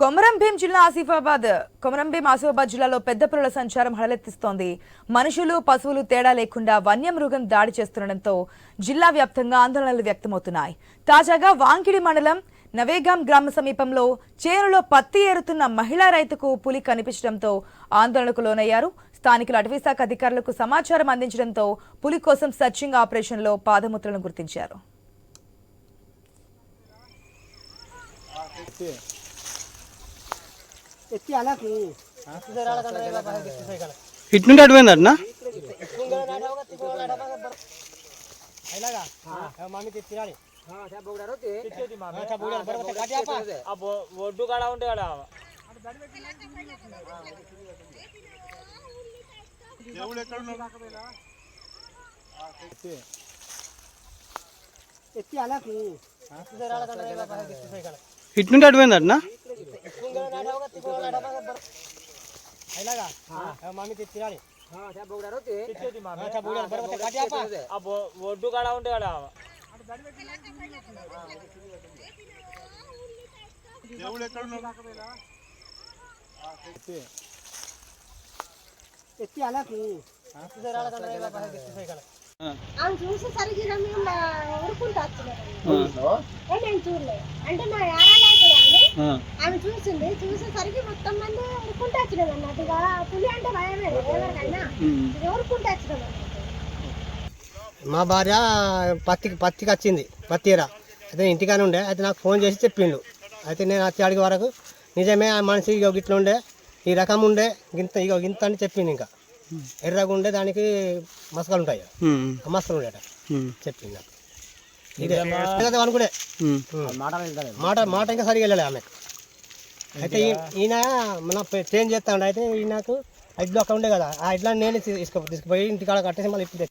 కొమరం భీం జిల్లా ఆసిఫాబాద్ కొమరం భీం ఆసిఫాబాద్ జిల్లాలో పెద్ద పులుల సంచారం హడలెత్తిస్తోంది. మనుషులు పశువులు తేడా లేకుండా వన్యమృగం దాడి చేస్తుండటంతో జిల్లా వ్యాప్తంగా ఆందోళనలు వ్యక్తమవుతున్నాయి. తాజాగా వాంకిడి మండలం నవేగాం గ్రామ సమీపంలో చేనులో పత్తి ఏరుతున్న మహిళా రైతుకు పులి కనిపించడంతో ఆందోళనకు లోనయ్యారు. స్థానికులు అటవీశాఖ అధికారులకు సమాచారం అందించడంతో పులి కోసం సర్చింగ్ ఆపరేషన్లో పాదముద్రలను గుర్తించారు. ఇటు నుండి అటు పోయిందట మమ్మీకి తినాలి ఆ బొ- ఒడ్డు కాడ ఉంటే కాడ ఎత్తి అలాకి ఇటు నుండి అటు పోయిందట ఒడ్డు కాడ ఉంటే కాడ ఎత్తి అలా ఆమె చూసేసరికి ఇక మేము మా ఊరుకుంటూ వచ్చినాం ఏ నేను చూడలేదు అంటే మా యారాలైతే ఆమె. ఆమె చూసింది చూసేసరికి మొత్తం మంది ఊరుకుంటూ వచ్చినాం అన్నట్టు ఇక పులి అంటే భయమే ఎవరికైనా. ఇక ఊరుకుంటూ వచ్చినాం అన్నట్టు మా భార్య పత్తికి పత్తికి వచ్చింది పత్తి ఎర అయితే ఇంటికానే ఉండే అయితే నాకు ఫోన్ చేసి చెప్పిండు. అయితే నేను వచ్చి అడిగే వరకు నిజమే ఆ మనిషి ఇగో గిట్ల ఉండే ఈ రకం ఉండే గింత ఇగో గింత అని చెప్పింది ఇంకా. ఎర్రగా ఉండే దానికి మసకలు ఉంటాయి ఆ మసకలు ఉండేట చెప్పింది నాకు. ఇదే. అనుకునే. మాట మాట ఇంకా సరిగా వెళ్ళలే ఆమె అయితే ఈ- ఈయన మన చేంజ్ చేస్తా ఉండే అయితే ఈయనకు ఐదు అక్కడ ఉండే కదా. ఆ ఇట్లా నేను తీసుకు తీసుకుపోయి ఇంటికాడ కట్టేసి మళ్ళీ ఇప్పుడు